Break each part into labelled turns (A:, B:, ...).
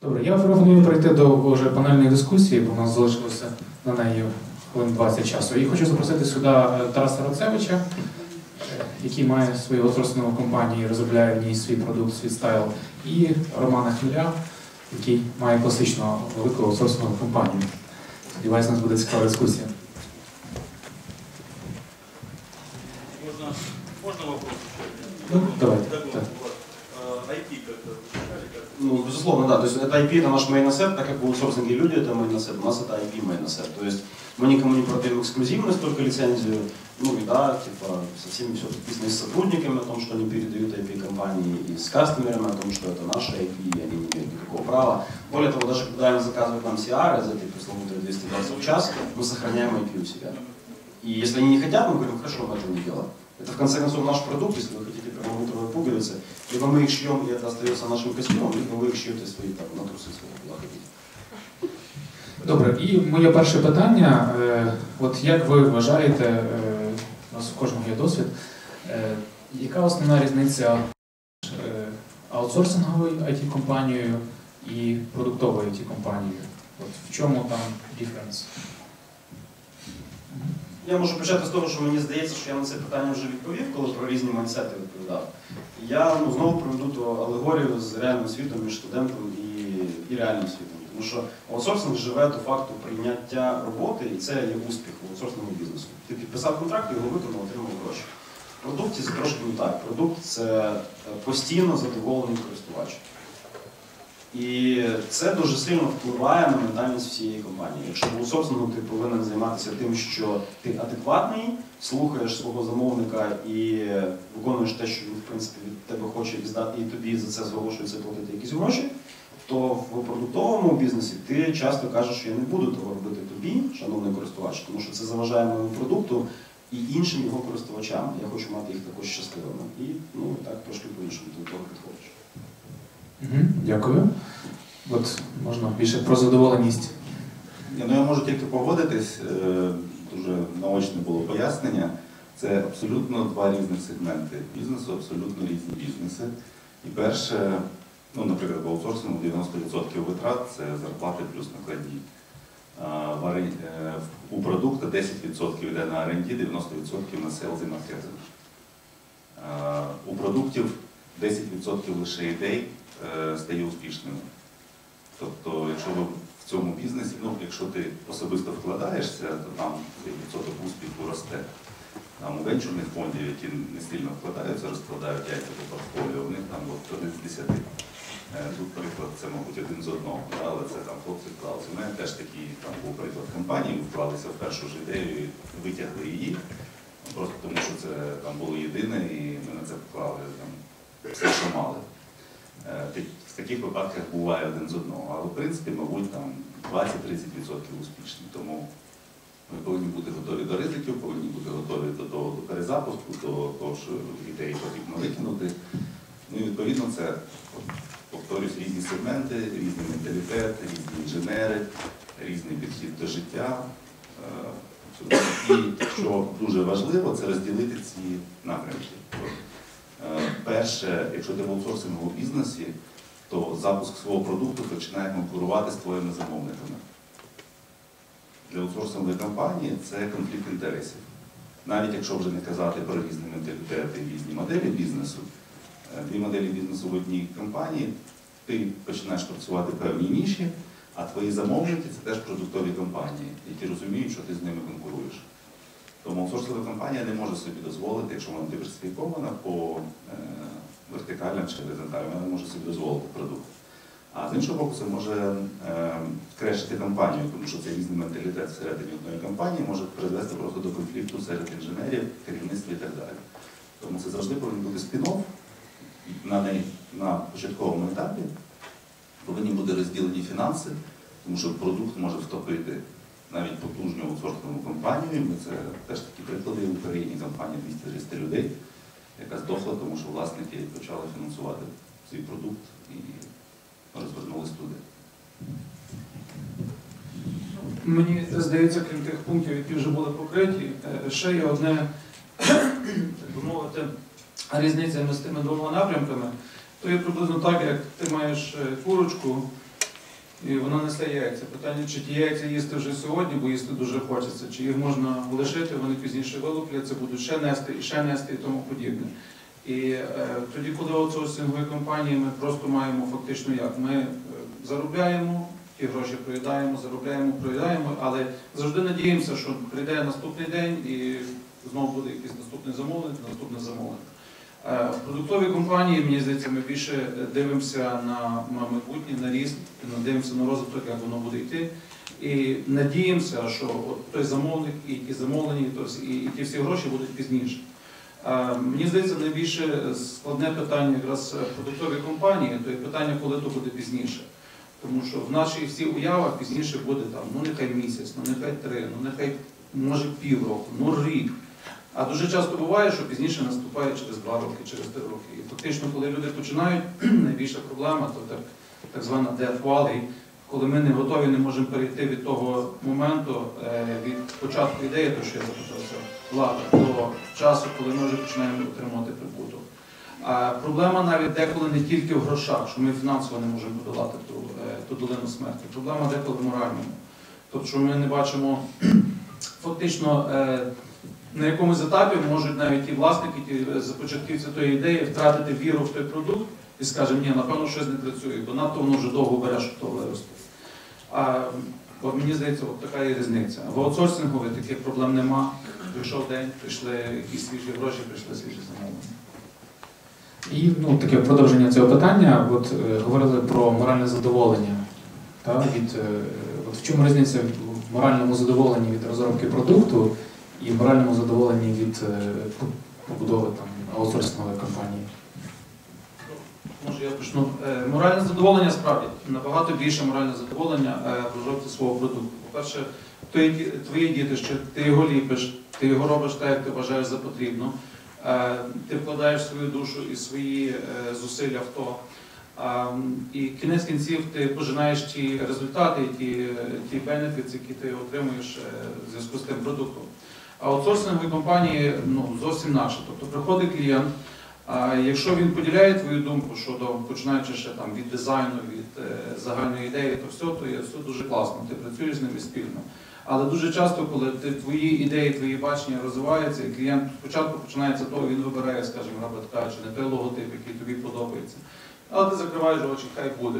A: Добре, я пропоную перейти до вже панельної дискусії, бо у нас залишилося на неї хвилин 20 часу. І хочу запросити сюди е, Тараса Рацевича, е, який має свою аутсорсингову компанію, і розробляє в ній свій продукт, свій стайл, і Романа Хмеля, який має класичну велику аутсорсингову компанію. Сподіваюся, у нас буде цікава дискусія.
B: Можно, можно вопрос?
A: Ну, давайте, так.
C: Ну, безусловно, да. То есть это IP это наш мейносет, так как в аутсорсинге люди это мейносет, у нас это IP мейносет. То есть мы никому не продаем эксклюзивность, только лицензию. Ну и да, типа со всеми все подписано и с сотрудниками о том, что они передают IP компании, и с кастомерами о том, что это наши IP, и они не имеют никакого права. Более того, даже когда они заказывают нам CR за эти пресловутые 200 баксов в час, мы сохраняем IP у себя. И если они не хотят, мы говорим, хорошо, мы этого не делаем. Это в конце концов наш продукт, если вы хотите перламутровые пуговицы, либо мы их шьем, и это остается нашим костюмом, либо вы их шьете свои там, на трусы свои, куда хотите.
A: Добре, і моє перше питання. е, От як ви вважаєте, е, у нас у кожного є досвід, е, яка основна різниця е, аутсорсинговою it компанією і продуктовою it компанією? От в чому там диференс?
C: Я можу почати з того, що мені здається, що я на це питання вже відповів, коли про різні майнсети відповідав. Я ну, знову приведу ту алегорію з реальним світом між студентом і, і реальним світом. Тому що аутсорсинг живе до факту прийняття роботи, і це є успіх в аутсорсинговому бізнесу. Ти підписав контракт, його виконав, отримав гроші. В продукті це трошки не так. Продукт це е, постійно задоволений користувач. І це дуже сильно впливає на ментальність всієї компанії. Якщо аутсорсингу ти повинен займатися тим, що ти адекватний, слухаєш свого замовника і виконуєш те, що він в принципі від тебе хоче і тобі за це зголошується платити якісь гроші, то в продуктовому бізнесі ти часто кажеш, що я не буду того робити тобі, шановний користувач, тому що це заважає моєму продукту і іншим його користувачам. Я хочу мати їх також щасливими. І ну так трошки по-іншому до того підходиш.
A: Дякую. От можна більше про задоволеність.
D: Ні, Ну, я можу тільки погодитись, е, дуже наочне було пояснення. Це абсолютно два різних сегменти бізнесу, абсолютно різні бізнеси. І перше, ну, наприклад, в аутсорсингу 90% витрат це зарплати плюс накладні. Е, У продукту 10% йде на R&D, 90% на sales і маркетинг. У продуктів 10% лише ідей стає успішними. Тобто, якщо ви в цьому бізнесі, ну, якщо ти особисто вкладаєшся, то там відсоток успіху росте. Там у венчурних фондів, які не сильно вкладаються, розкладають яйця по портфоліо, у них там от, один з десяти. Е, Тут приклад, це, мабуть, один з одного, але це там хлопці вклалися. У мене теж такий там був приклад компанії, вклалися в першу ж ідею і витягли її. Просто тому, що це там було єдине, і ми на це поклали там, все, що мали. Е, ти- В таких випадках буває один з одного, але в принципі, мабуть, там 20-30% успішні. Тому ми повинні бути готові до ризиків, повинні бути готові до того до перезапуску, до того, що ідеї потрібно викинути. Ну і відповідно це, повторюсь, різні сегменти, різний менталітет, різні інженери, різний підхід до життя. Е. І що дуже важливо, це розділити ці напрямки. Е, Перше, якщо ти в аутсорсинговому бізнесі, то запуск свого продукту починає конкурувати з твоїми замовниками. Для аутсорсингової компанії це конфлікт інтересів. Навіть якщо вже не казати про різні менталітети різні моделі бізнесу, е, дві моделі бізнесу в одній компанії, ти починаєш працювати в певній ніші, а твої замовники це теж продуктові компанії, які розуміють, що ти з ними конкуруєш. Тому аутсорсова компанія не може собі дозволити, якщо вона диверсифікована по вертикалям чи горизонталям, вона не може собі дозволити продукт. А з іншого боку, це може е, крешити компанію, тому що цей різний менталітет всередині одної компанії може призвести просто до конфлікту серед інженерів, керівництва і так далі. Тому це завжди повинен бути спін-офф. на, на початковому етапі повинні бути розділені фінанси, тому що продукт може втопити навіть потужну аутсорсингову компанію. Ми це теж такі приклади в Україні компанія 200-300 людей, яка здохла, тому що власники почали фінансувати свій продукт і розвернулись туди.
E: Мені здається, крім тих пунктів, які вже були покриті, е, ще є одне, так би мовити, різниця між тими двома напрямками. То є приблизно так, як ти маєш е, курочку, І вона несе яйця. Питання, чи ті яйця їсти вже сьогодні, бо їсти дуже хочеться, чи їх можна лишити, вони пізніше вилупляться, будуть ще нести і ще нести і тому подібне. І е, тоді, коли аутсорсингові компанії, ми просто маємо фактично як? Ми е, заробляємо, ті гроші проїдаємо, заробляємо, проїдаємо, але завжди надіємося, що прийде наступний день і знову буде якийсь наступний замовлення, наступне замовлення. Е, В продуктовій компанії, мені здається, ми більше дивимося на, майбутнє, на ріст, дивимося на розвиток, як воно буде йти. І надіємося, що от той замовник і ті замовлені, і, і, ті всі гроші будуть пізніше. Е, Мені здається, найбільше складне питання якраз продуктовій компанії, то є питання, коли то буде пізніше. Тому що в нашій всі уявах пізніше буде там, ну нехай місяць, ну нехай три, ну нехай може півроку, ну рік. А дуже часто буває, що пізніше наступає через два роки, через три роки. І фактично, коли люди починають, найбільша проблема то так, так звана death valley, коли ми не готові, не можемо перейти від того моменту, е, від початку ідеї, то що я запитався, влада, до часу, коли ми вже починаємо отримувати прибуток. А проблема навіть деколи не тільки в грошах, що ми фінансово не можемо подолати ту, е, ту долину смерті. Проблема деколи в моральному. Тобто, що ми не бачимо фактично е, на якомусь етапі можуть навіть ті власники, ті е, започатківці тої ідеї втратити віру в той продукт і скажемо, ні, напевно, щось не працює, бо надто воно вже довго бере, щоб то вирости. А от мені здається, от така є різниця. В аутсорсингові таких проблем нема. Прийшов день, прийшли якісь свіжі гроші, прийшли свіжі замовлення.
A: І ну, таке продовження цього питання. От е, говорили про моральне задоволення. Та, від, е, от в чому різниця в моральному задоволенні від розробки продукту і моральному задоволенні від е, побудови там, аутсорсингової компанії?
E: Може, я почну. Е, Моральне задоволення справді набагато більше моральне задоволення е, в розробці свого продукту. По-перше, твої, діти, що ти його ліпиш, ти його робиш так, як ти вважаєш за потрібно. Ти вкладаєш свою душу і свої зусилля в то. І кінець кінців ти пожинаєш ті результати, ті, ті бенефіти, які ти отримуєш в зв'язку з тим продуктом. Аутсорсингові компанії ну, зовсім інакше. Тобто приходить клієнт, а якщо він поділяє твою думку щодо починаючи ще там від дизайну, від е, загальної ідеї, то все, то є все дуже класно. Ти працюєш з ними спільно. Але дуже часто, коли ти, твої ідеї, твої бачення розвиваються, і клієнт спочатку починається того, він вибирає, скажімо, грубо кажучи, не той логотип, який тобі подобається. Але ти закриваєш очі, хай буде.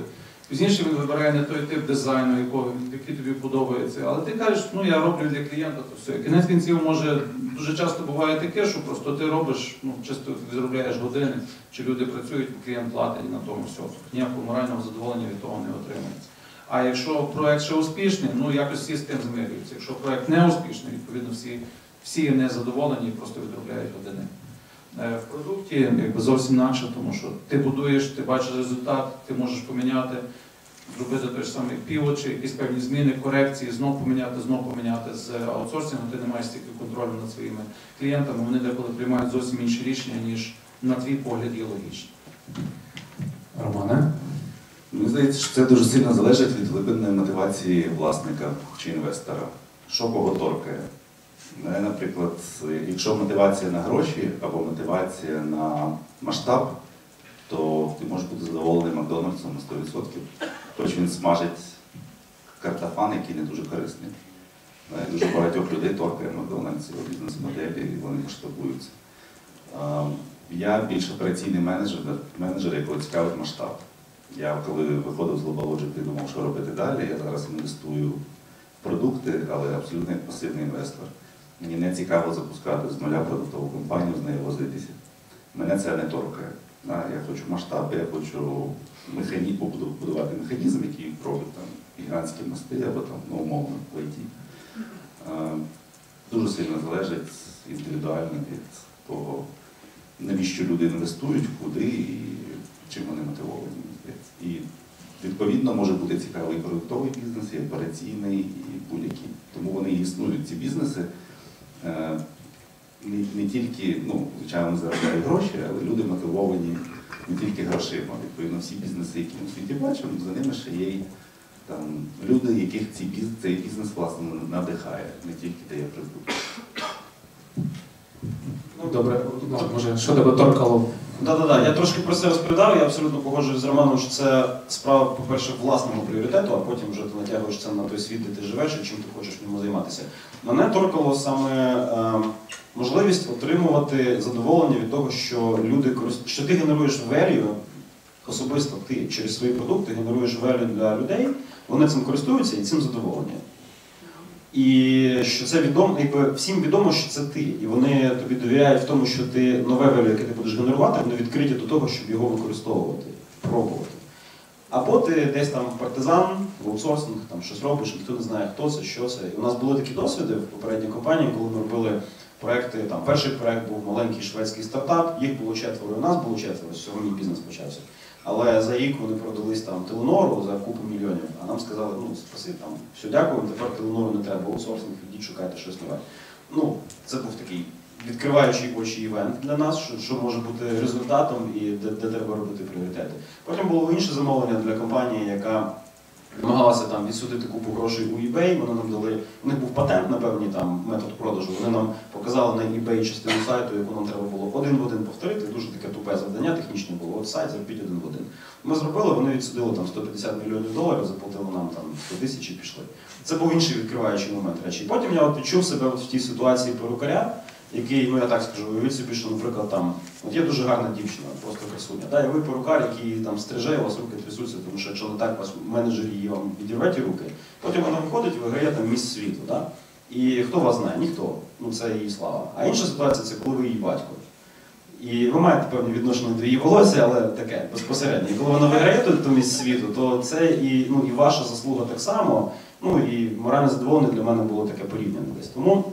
E: Пізніше він вибирає не той тип дизайну, якого, який тобі подобається. Але ти кажеш, ну я роблю для клієнта, то все. Кінець кінців може дуже часто буває таке, що просто ти робиш, ну чисто заробляєш години, чи люди працюють, клієнт платить на тому все. Ніякого морального задоволення від того не отримується. А якщо проект ще успішний, ну якось всі з тим змирюються. Якщо проект не успішний, відповідно всі, всі не задоволені і просто відробляють години. Е, В продукті якби зовсім інакше, тому що ти будуєш, ти бачиш результат, ти можеш поміняти, зробити той ж самий півот, чи якісь певні зміни, корекції, знов поміняти, знов поміняти з аутсорсингу, ти не маєш стільки контролю над своїми клієнтами, вони деколи приймають зовсім інші рішення, ніж на твій погляд є логічні.
A: Романе?
D: Мені здається, що це дуже сильно залежить від глибинної мотивації власника чи інвестора. Що кого торкає. Мене, Наприклад, якщо мотивація на гроші або мотивація на масштаб, то ти можеш бути задоволений Макдональдсом на 100%. Хоч він смажить картофан, який не дуже корисний. Е, Дуже багатьох людей торкає Макдональдс, його бізнес-моделі, і вони масштабуються. Я більш операційний менеджер, менеджер, якого цікавить масштаб. Я коли виходив з і думав, що робити далі, я зараз інвестую в продукти, але абсолютно як пасивний інвестор. Мені не цікаво запускати з нуля продуктову компанію, з нею возитися. Мене це не торкає. Я хочу масштаб, я хочу механі... побуду- будувати механізм, який робить там гігантські мости або там, ну, умовно, в Дуже сильно залежить індивідуально від того, навіщо люди інвестують, куди і чим вони мотивовані. І відповідно може бути цікавий продуктовий бізнес, і операційний, і будь-який. Тому вони і існують, ці бізнеси. Е, Не, не тільки, ну, звичайно, заробляють гроші, але люди мотивовані не тільки грошима. Відповідно, всі бізнеси, які ми в світі бачимо, за ними ще є там, люди, яких ці біз- цей бізнес власне надихає, не тільки дає прибуток.
A: Добре, може, що тебе торкало
C: Да-да-да, я трошки про це розповідав, я абсолютно погоджуюсь з Романом, що це справа, по-перше, власного пріоритету, а потім вже ти натягуєш це на той світ, де ти живеш і чим ти хочеш в ньому займатися. Мене торкало саме е, можливість отримувати задоволення від того, що люди що ти генеруєш value, особисто ти через свої продукти генеруєш value для людей, вони цим користуються і цим задоволені. І що це відомо, якби всім відомо, що це ти. І вони тобі довіряють в тому, що ти нове value, яке ти будеш генерувати, вони відкриті до того, щоб його використовувати, пробувати. Або ти десь там партизан, в аутсорсинг, там щось робиш, ніхто не знає, хто це, що це. І у нас були такі досвіди в попередній компанії, коли ми робили проекти. Там перший проект був маленький шведський стартап, їх було четверо, у нас було четверо, мій бізнес почався. Але за рік вони продались там Теленору за купу мільйонів, а нам сказали, ну спаси там, все, дякуємо, тепер Теленору не треба, аутсорсинг, ідіть шукайте щось нове. Ну, це був такий відкриваючий очі івент для нас, що, що може бути результатом і де, де треба робити пріоритети. Потім було інше замовлення для компанії, яка намагалася там відсудити купу грошей у eBay. Вони нам дали, у них був патент на певний там метод продажу. Вони нам показали на eBay частину сайту, яку нам треба було один в один повторити. Дуже таке тупе завдання технічне було. От сайт зробіть один в один. Ми зробили, вони відсудили там 150 мільйонів доларів, заплатили нам там 100 тисяч і пішли. Це був інший відкриваючий момент речі. Потім я от відчув себе от в тій ситуації перукаря, який, ну я так скажу, уявіть собі, що, наприклад, там, от є дуже гарна дівчина, просто красуня. Да, і ви перукар, який там стриже, у вас руки трясуться, тому що якщо не так, вас менеджер її вам відірве ті руки. Потім вона виходить і виграє там міс світу. Да? І хто вас знає? Ніхто. Ну це її слава. А інша ситуація це коли ви її батько. І ви маєте певні відношення до її волосся, але таке безпосередньо. І коли вона виграє ту, ту міс світу, то це і, ну, і ваша заслуга так само. Ну і моральне задоволення для мене було таке порівняне десь. Тому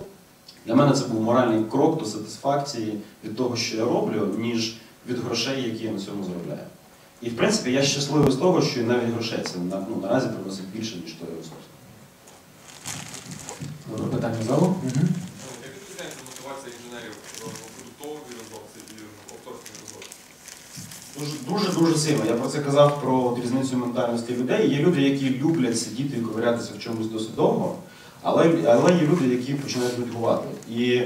C: для мене це був моральний крок до сатисфакції від того, що я роблю, ніж від грошей, які я на цьому заробляю. І в принципі я щасливий з того, що навіть грошей це ну, наразі приносить більше, ніж той ресурс.
A: Добре питання залу. Угу.
F: Як відрізняється мотивація інженерів в розробці і в авторській розробці?
C: Дуже дуже дуже сильно. Я про це казав про різницю ментальності людей. Є люди, які люблять сидіти і ковирятися в чомусь досить довго, але, але є люди, які починають нудьгувати. І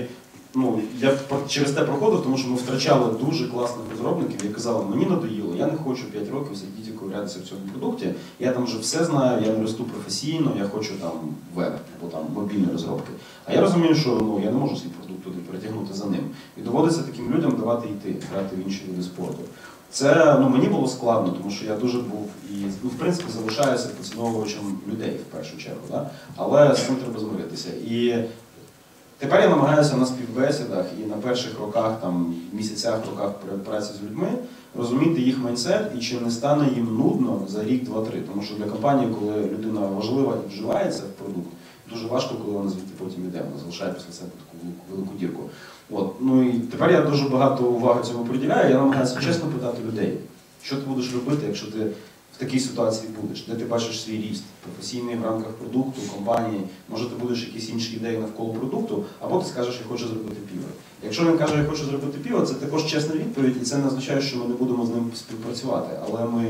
C: ну, я через те проходив, тому що ми втрачали дуже класних розробників, які казали, мені надоїло, я не хочу 5 років сидіти ковирятися в цьому продукті. Я там вже все знаю, я не росту професійно, я хочу там веб або там мобільні розробки. А я розумію, що ну, я не можу свій продукт туди перетягнути за ним. І доводиться таким людям давати йти, грати в інші види спорту. Це ну, мені було складно, тому що я дуже був і ну, в принципі залишаюся поціновувачем людей в першу чергу. Да? Але з цим треба змиритися. І тепер я намагаюся на співбесідах і на перших роках, там, місяцях, роках праці з людьми розуміти їх майндсет і чи не стане їм нудно за рік, два-три. Тому що для компанії, коли людина важлива і вживається в продукт, дуже важко, коли вона звідти потім йде. Вона залишає після себе таку велику дірку. От. Ну і тепер я дуже багато уваги цьому приділяю. Я намагаюся чесно питати людей, що ти будеш робити, якщо ти в такій ситуації будеш, де ти бачиш свій ріст професійний в рамках продукту, компанії, може ти будеш якісь інші ідеї навколо продукту, або ти скажеш, я хочу зробити піво. Якщо він каже, я хочу зробити піво, це також чесна відповідь, і це не означає, що ми не будемо з ним співпрацювати. Але ми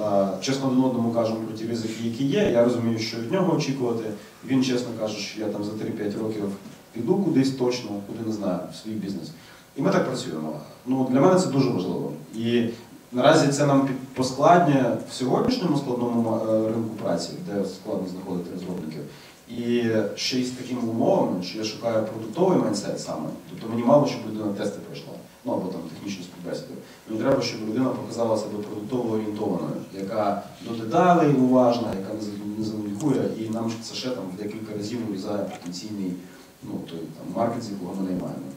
C: е, чесно один одному кажемо про ті ризики, які є. Я розумію, що від нього очікувати. Він чесно каже, що я там за 3-5 років піду кудись точно, куди не знаю, в свій бізнес. І ми так працюємо. Ну, для мене це дуже важливо. І наразі це нам поскладнює в сьогоднішньому складному е, ринку праці, де складно знаходити розробників. І ще й з такими умовами, що я шукаю продуктовий майндсет саме. Тобто мені мало, щоб людина тести пройшла, ну або там технічну співбесіду. Мені треба, щоб людина показала себе продуктово орієнтованою, яка до деталей уважна, яка не за- не занудьгує, і нам це ще там декілька разів вирізає потенційний ну, той, там, маркет, з якого ми наймаємо.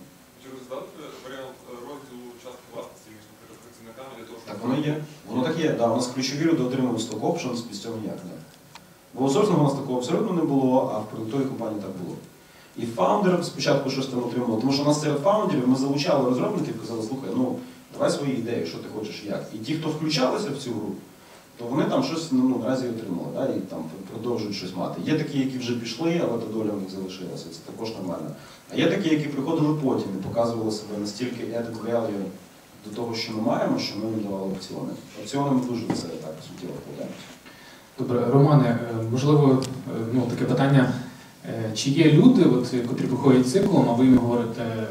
F: Чи розглядати варіант е, розділу частки власності між працівниками для того, щоб
C: Так воно є. Воно так є. Да, у нас ключові люди отримують сток options, без цього ніяк не. Аутсорсингу у нас такого абсолютно не було, а в продуктовій компанії так було. І фаундер спочатку щось там отримував, тому що у нас серед фаундерів ми залучали розробників, казали, слухай, ну давай свої ідеї, що ти хочеш, як. І ті, хто включалися в цю гру, то вони там щось ну, наразі отримали, да, і там продовжують щось мати. Є такі, які вже пішли, але та доля в них залишилася. Це також нормально. А є такі, які приходили потім і показували себе настільки added value до того, що ми маємо, що ми їм давали опціони. Опціони ми дуже це так суттєво вкладаємося.
A: Добре, Романе, е, можливо, е, ну, таке питання. Е, Чи є люди, от, котрі проходять циклом, а ви їм говорите,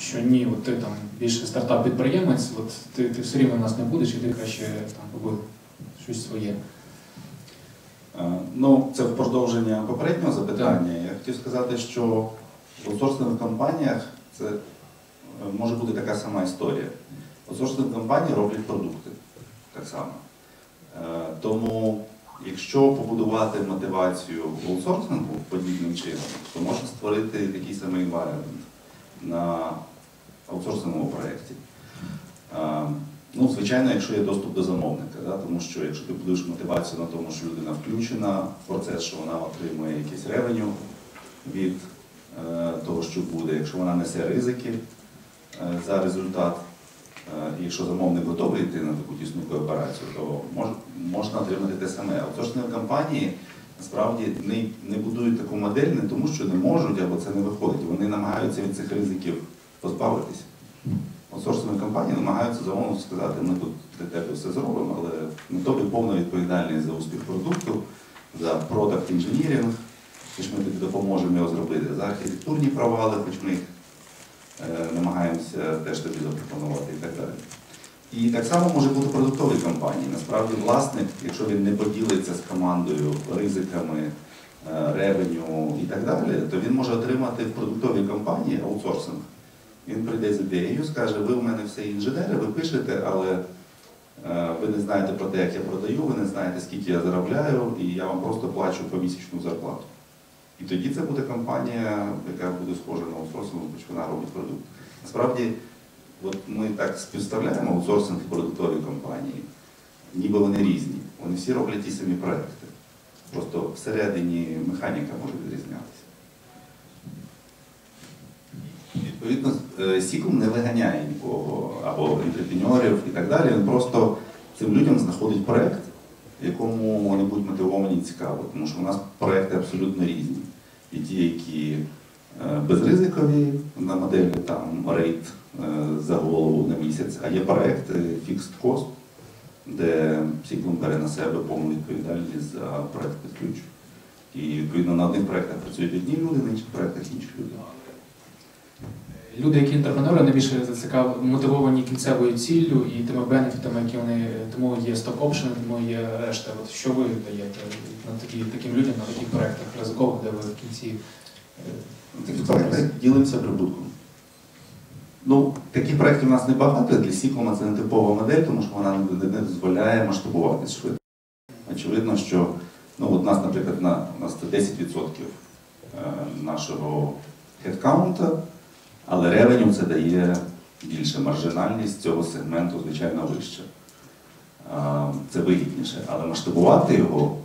A: що ні, от ти там більше стартап-підприємець, от ти, ти все рівно нас не будеш, і ти краще там роби щось своє.
D: Е, Ну, це в продовження попереднього запитання. Я хотів сказати, що в аутсорсингових компаніях це е, може бути така сама історія. Аутсорсингові компанії роблять продукти так само. Е, Тому, якщо побудувати мотивацію в аутсорсингу подібним чином, то можна створити такий самий environment на аутсорсинговому проєкті. Ну, звичайно, якщо є доступ до замовника, да? тому що якщо ти будуєш мотивацію на тому, що людина включена в процес, що вона отримує якесь ревеню від е, того, що буде, якщо вона несе ризики е, за результат, е, і якщо замовник готовий йти на таку тісну кооперацію, то мож, можна отримати те саме. Аутсорсингові компанії насправді не, не будують таку модель не тому, що не можуть або це не виходить. Вони намагаються від цих ризиків позбавитися. Аутсорсингові компанії намагаються замовнику сказати, ми тут для тебе все зробимо, але ми тобі повна відповідальність за успіх продукту, за продакт інженірінг, хоч ми тобі допоможемо його зробити, за архітектурні провали, хоч ми їх е, намагаємося теж тобі запропонувати і так далі. І так само може бути продуктові компанії. Насправді власник, якщо він не поділиться з командою ризиками, ревеню і так далі, то він може отримати в продуктовій компанії аутсорсинг. Він прийде з ідеєю, скаже, ви в мене все інженери, ви пишете, але е, ви не знаєте про те, як я продаю, ви не знаєте, скільки я заробляю, і я вам просто плачу помісячну зарплату. І тоді це буде компанія, яка буде схожа на аутсорсинг, хоч вона робить продукт. Насправді, от ми так співставляємо аутсорсинг і продуктові компанії, ніби вони різні. Вони всі роблять ті самі проекти. Просто всередині механіка може відрізнятися. Відповідно, е, Сіклум не виганяє нікого або інтрепренерів і так далі. Він просто цим людям знаходить проект, в якому вони будуть мотивовані і цікаво. Тому що у нас проекти абсолютно різні. І ті, які е, безризикові на моделі там рейд е, за голову на місяць, а є проекти Fixed Cost, де Сіклум бере на себе повну відповідальність за проект під ключ. І відповідно на одних проектах працюють одні люди, на інших проектах інші люди.
A: Люди, які інтерпренери, вони більше зацікав... мотивовані кінцевою ціллю і тими бенефітами, які вони тому є сток опшени, тому є решта. От що ви даєте на такі таким людям на таких проектах ризикових, де ви в кінці е,
D: В таких проєктах ділимося прибутком. Ну, таких проєктів у нас небагато. Для Сіклома це не типова модель, тому що вона не, дозволяє масштабуватись швидко. Очевидно, що ну, от нас, наприклад, на, у нас це 10% е, нашого хедкаунта, але ревеню це дає більше. Маржинальність цього сегменту, звичайно, вища. Це вигідніше. Але масштабувати його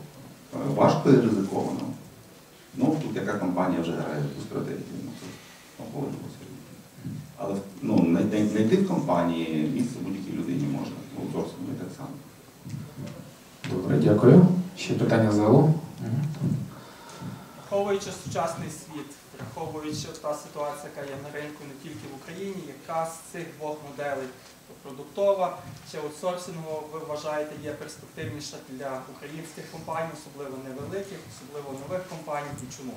D: е, важко і ризиковано. Ну, тут яка компанія вже грає в ту стратегію, ну, це. Але ну, знайти в компанії місце будь-якій людині можна. Ну, зовсім не так само.
A: Добре, дякую. Ще питання з залу.
G: Враховуючи сучасний світ, враховуючи та ситуація, яка є на ринку не тільки в Україні, яка з цих двох моделей продуктова чи аутсорсингова, ви вважаєте, є перспективніша для українських компаній, особливо невеликих, особливо нових компаній, і чому?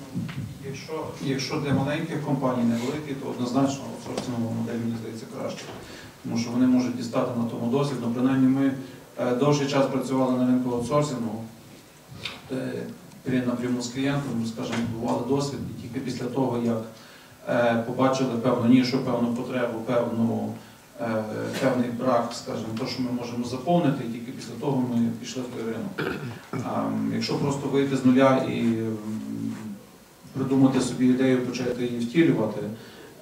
E: Ну, Якщо, якщо для маленьких компаній невеликих, то однозначно аутсорсингова модель, мені здається, краще. Тому що вони можуть дістати на тому досвід. Ну, принаймні ми е, довший час працювали на ринку аутсорсингу, при напряму з клієнтом, скажімо, бували досвід, і тільки після того, як е, побачили певну нішу, певну потребу, певну, е, певний брак, скажімо, то, що ми можемо заповнити, і тільки після того ми пішли в той ринок. Якщо просто вийти з нуля і придумати собі ідею, почати її втілювати,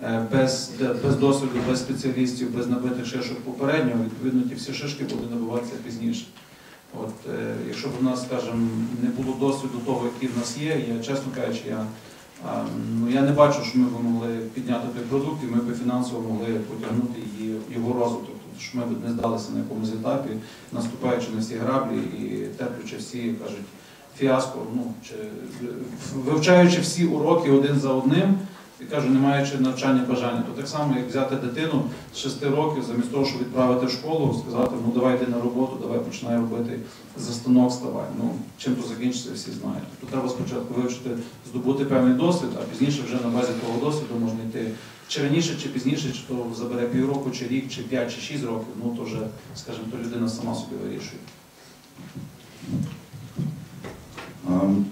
E: е, без, без досвіду, без спеціалістів, без набитих шишок попереднього, відповідно ті всі шишки будуть набиватися пізніше. От, е, якщо б у нас, скажімо, не було досвіду того, який в нас є, я чесно кажучи, я, а, ну, я не бачу, що ми б могли підняти той продукт і ми б фінансово могли потягнути її, його розвиток. Тобто, що ми б не здалися на якомусь етапі, наступаючи на всі граблі і терплячи всі, кажуть, фіаско, ну, чи вивчаючи всі уроки один за одним, І кажу, не маючи навчання бажання, то так само, як взяти дитину з 6 років, замість того, щоб відправити в школу, сказати, ну давай йди на роботу, давай починай робити за станок ставай. Ну, чим то закінчиться, всі знають. Тобто треба спочатку вивчити, здобути певний досвід, а пізніше вже на базі того досвіду можна йти чи раніше, чи пізніше, чи то забере півроку, чи рік, чи 5, чи 6 років, ну то вже, скажімо, то людина сама собі вирішує.
D: Ем,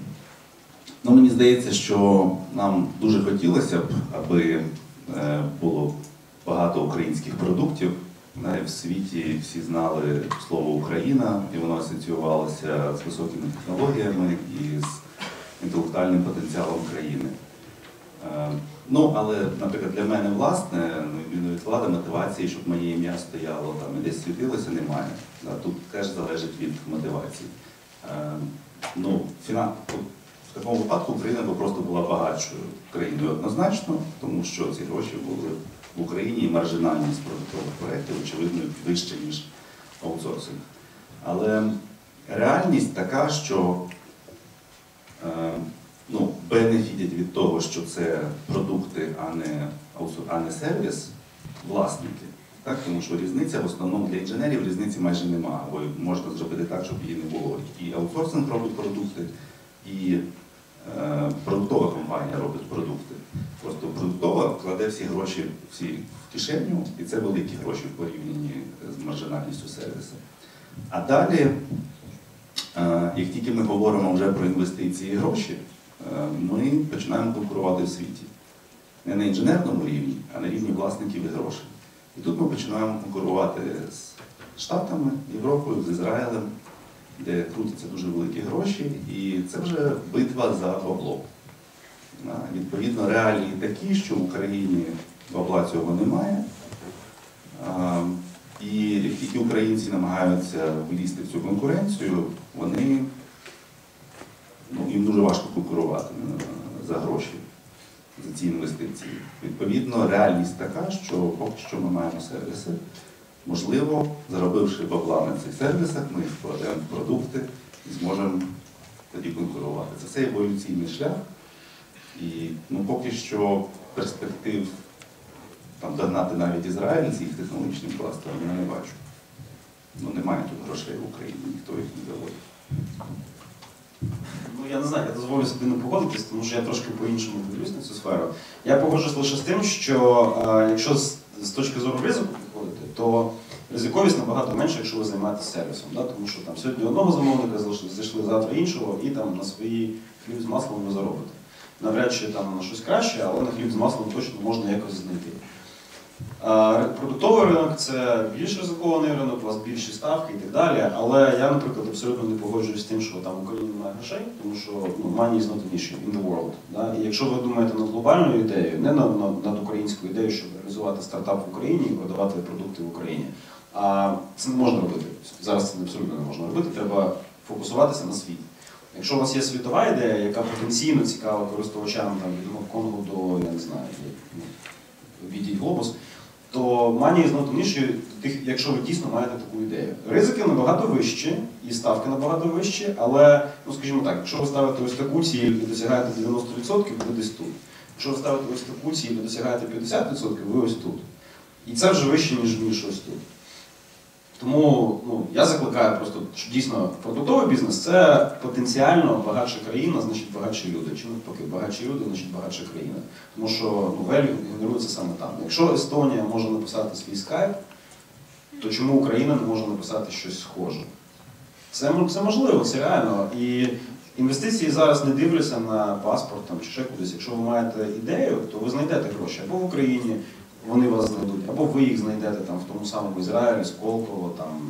D: Ну, мені здається, що нам дуже хотілося б, аби е, було багато українських продуктів. Навіть в світі всі знали слово Україна, і воно асоціювалося з високими технологіями і з інтелектуальним потенціалом країни. Е, Ну, але, наприклад, для мене власне, на відміну від влади, мотивації, щоб моє ім'я стояло там і десь світилося, немає. Тут теж залежить від мотивації. Е, Ну, в такому випадку Україна би просто була багатшою країною однозначно, тому що ці гроші були в Україні і маржинальність продуктових проєктів, очевидно, вища, ніж аутсорсинг. Але реальність така, що е, ну, бенефітять від того, що це продукти, а не, а не сервіс, власники. Так, тому що різниця в основному для інженерів різниці майже немає, бо можна зробити так, щоб її не було. І аутсорсинг робить продукти, і продуктова компанія робить продукти. Просто продуктова кладе всі гроші всі в кишеню, і це великі гроші в порівнянні з маржинальністю сервісу. А далі, е, як тільки ми говоримо вже про інвестиції і гроші, е, ми починаємо конкурувати в світі. Не на інженерному рівні, а на рівні власників і грошей. І тут ми починаємо конкурувати з Штатами, Європою, з Ізраїлем, де крутяться дуже великі гроші, і це вже битва за бабло. Відповідно, реалії такі, що в Україні бабла цього немає. І тільки українці намагаються влізти в цю конкуренцію, вони ну, їм дуже важко конкурувати е, за гроші за ці інвестиції. Відповідно, реальність така, що поки що ми маємо сервіси. Можливо, заробивши бабла на цих сервісах, ми їх вкладемо продукти і зможемо тоді конкурувати. Це все еволюційний шлях. І ну, поки що перспектив там, догнати навіть Ізраїль з їх технологічним кластером я не бачу. Ну, немає тут грошей в Україні, ніхто їх не доводить.
C: Ну я не знаю, я дозволю собі не погодитись, тому що я трошки по-іншому дивлюсь на цю сферу. Я погоджуюсь лише з тим, що е, якщо з, з точки зору ризику то ризиковість набагато менша, якщо ви займаєтеся сервісом. Да? Тому що там сьогодні одного замовника зайшли, зайшли завтра іншого, і там на свої хліб з маслом ви заробите. Навряд чи там на щось краще, але на хліб з маслом точно можна якось знайти. Продуктовий ринок це більш ризикований ринок, у вас більші ставки і так далі. Але я, наприклад, абсолютно не погоджуюсь з тим, що там в Україні немає грошей, тому що ну, money is not an issue in the world. Да? І якщо ви думаєте над глобальною ідеєю, не над, над, над українською ідеєю, щоб реалізувати стартап в Україні і продавати продукти в Україні, а це не можна робити. Зараз це абсолютно не можна робити. Треба фокусуватися на світ. Якщо у вас є світова ідея, яка потенційно цікава користувачам там, від Гонконгу до, я не знаю, ну, відіть глобус, то issue, тих- якщо ви дійсно маєте таку ідею. Ризики набагато вищі, і ставки набагато вищі, але, ну скажімо так, якщо ви ставите ось таку ціль і досягаєте 90%, ви десь тут. Якщо ви ставите ось таку ціль і досягаєте 50%, ви ось тут. І це вже вище, ніж, ніж ось тут. Тому ну, я закликаю просто, що дійсно продуктовий бізнес це потенціально багатша країна, значить багатші люди. Чи навпаки, багатші люди, значить багатша країна. Тому що ну, value генерується саме там. Якщо Естонія може написати свій скайп, то чому Україна не може написати щось схоже? Це, це можливо, це реально. І інвестиції зараз не дивляться на паспорт там, чи ще кудись. Якщо ви маєте ідею, то ви знайдете гроші або в Україні, вони вас знайдуть, або ви їх знайдете там в тому самому Ізраїлі, Сколково, там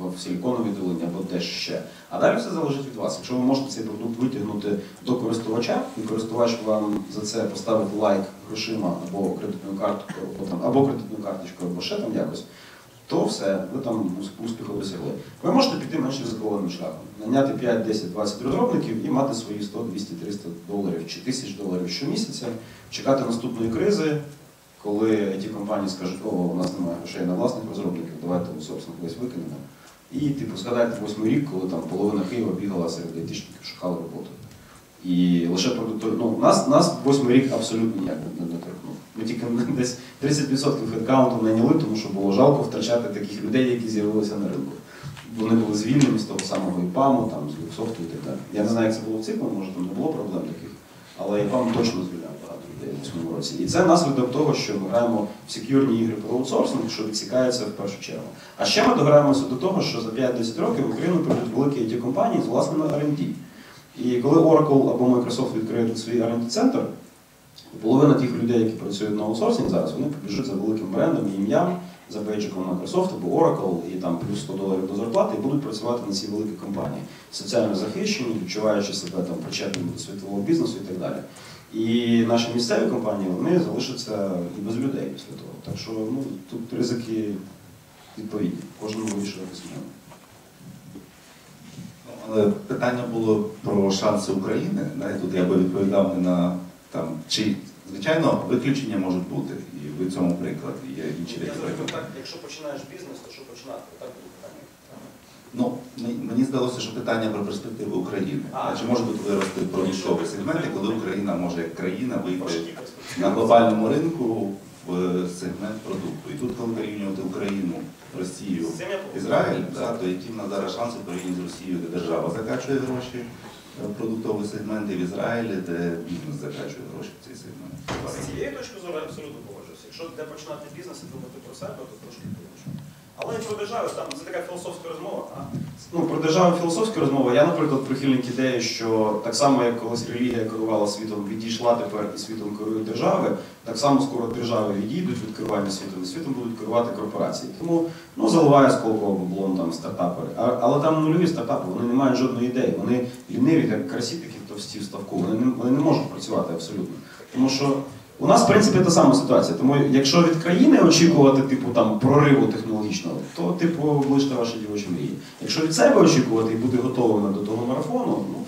C: в Силіконовій долині, або де ще. А далі все залежить від вас. Якщо ви можете цей продукт витягнути до користувача, і користувач вам за це поставить лайк грошима або кредитною карткою, або, там, або кредитною карточкою, або ще там якось, то все, ви там успіху досягли. Ви можете піти менш ризикованим шляхом, наняти 5, 10, 20 розробників і мати свої 100, 200, 300 доларів чи тисяч доларів щомісяця, чекати наступної кризи, коли ті компанії скажуть, о, у нас немає грошей на власних розробників, давайте собственно весь викинемо. І типу згадайте восьмий рік, коли там половина Києва бігала серед айтішників, шукала роботу. І лише продукти, ну, нас, нас восьмий рік абсолютно ніяк не доторкнув. Ми тільки десь 30% хедкаунту найняли, тому що було жалко втрачати таких людей, які з'явилися на ринку. Вони були звільнені з того самого ІПАМу, там, з Люксофту і так далі. Я не знаю, як це було в циклу, може там не було проблем таких, але ІПАМ точно звільняв багато людей в цьому році. І це наслідок того, що ми граємо в сек'юрні ігри про аутсорсинг, що відсікається в першу чергу. А ще ми дограємося до того, що за 5-10 років в Україну прийдуть великі it компанії з власними R&D. І коли Oracle або Microsoft відкриють свій R&D центр, половина тих людей, які працюють на аутсорсинг зараз, вони побіжуть за великим брендом і ім'ям, за бейджиком Microsoft або Oracle, і там плюс 100 доларів до зарплати, і будуть працювати на цій великій компанії, соціально захищені, відчуваючи себе там причетними до світового бізнесу і так далі. І наші місцеві компанії вони залишаться і без людей після того. Так що ну, тут ризики відповідні. Кожен вирішує самому.
D: Ну, Але питання було про шанси України. Да, Тут я би відповідав не на там, чи звичайно виключення можуть бути, і ви цьому приклад, і є інші
C: Я
D: такі
C: так, якщо починаєш бізнес, то що починати? Так буде питання.
D: Ну, мені- здалося, що питання про перспективи України.
C: А.
D: Чи може тут вирости продуктовий сегмент, коли Україна може як країна вийти на глобальному ринку в сегмент продукту. І тут, коли порівнювати Україну, Росію. Ізраїль, да, то які в нас зараз шанси порівняно з Росією, де держава закачує гроші в продуктовий сегмент, і в Ізраїлі, де бізнес закачує гроші в цей сегмент.
C: З цієї точки зору я абсолютно погоджуюся. Якщо де починати бізнес і думати про себе, то трошки по-іншому. Але про державу, там це така філософська розмова. Ну, про державу філософська розмова. Я, наприклад, прихильник ідеї, що так само, як колись релігія керувала світом, відійшла тепер і світом керують держави, так само скоро держави відійдуть від керування світом, і світом будуть керувати корпорації. Тому ну, заливає сколково баблом там стартапери. А, але там нульові стартапи, вони не мають жодної ідеї. Вони ліниві, як красі таких товсті в ставку. Вони не, вони не можуть працювати абсолютно. Тому що у нас, в принципі, та сама ситуація. Тому якщо від країни очікувати типу там прориву технологічного, то типу обличте ваші дівочі мрії. Якщо від себе очікувати і бути готовими до того марафону, ну